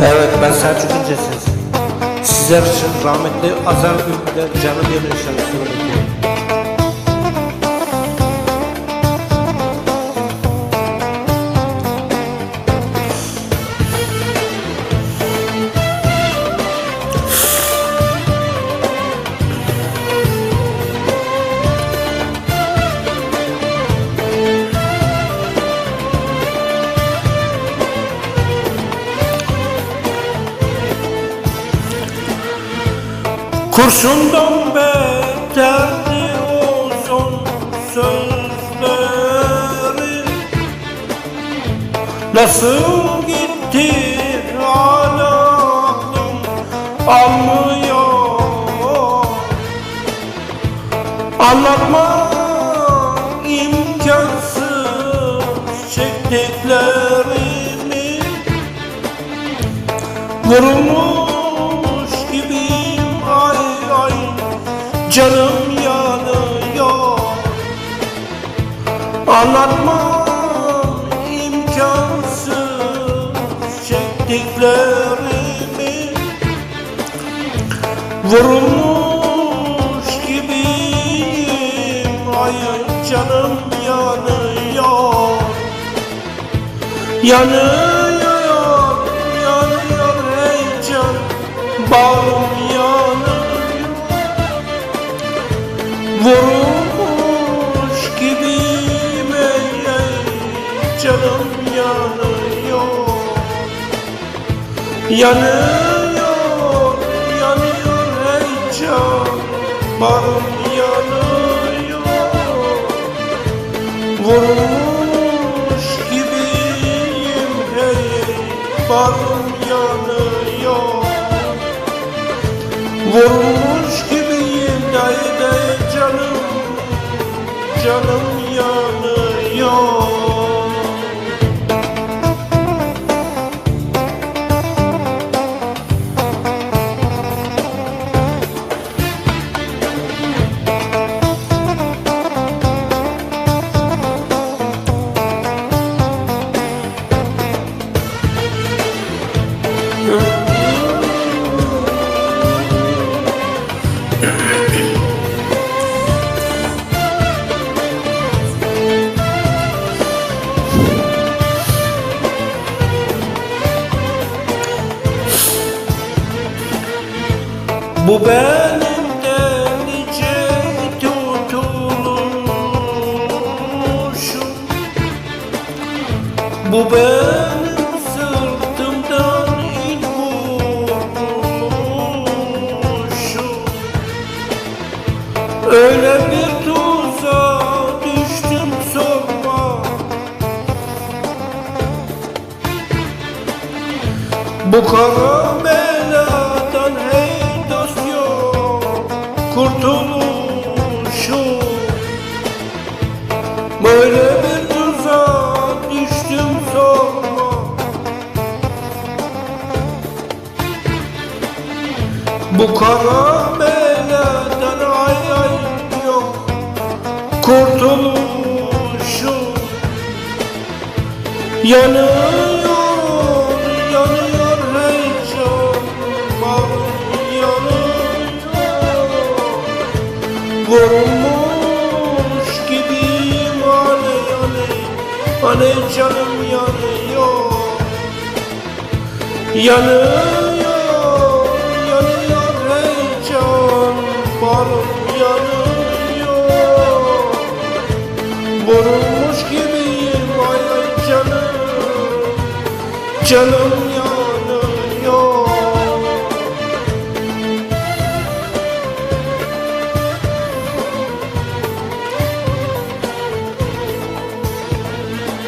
Ben Selçuk İnceses. Sizler için rahmetli Azar Ülkü'de canım yanı şarkısını. Kurşundan beterdi o son sözleri. Nasıl gitti hala aklım almıyor. Anlatma imkansız çektiklerimi. Vurulmuş Canım yanıyor. Anlatmam imkansız çektiklerimi. Vurulmuş gibiyim. Ay ay Canım yanıyor. Yanıyor, yanıyor ey can Bağım Canım yanıyor. Yanıyor, yanıyor ey can. Bağım yanıyor. Vurulmuş gibiyim hey Bağım yanıyor. Vurulmuş gibiyim dayı dayı canım Canım yanıyor Bu benim delice tutulmuşum Bu benim sırtımdan vurmuşum Öyle bir tuzağa düştüm sorma. Bu kara Kurtuluşum Böyle bir tuzağa düştüm sorma. Bu kara beladan ay ay yok. Kurtuluşum Yanıyor, Vurulmuş gibiyim aley aley Aley canım yanıyor. Yanıyor, yanıyor hey can Bağım yanıyor. Vurulmuş gibiyim ay canım Canım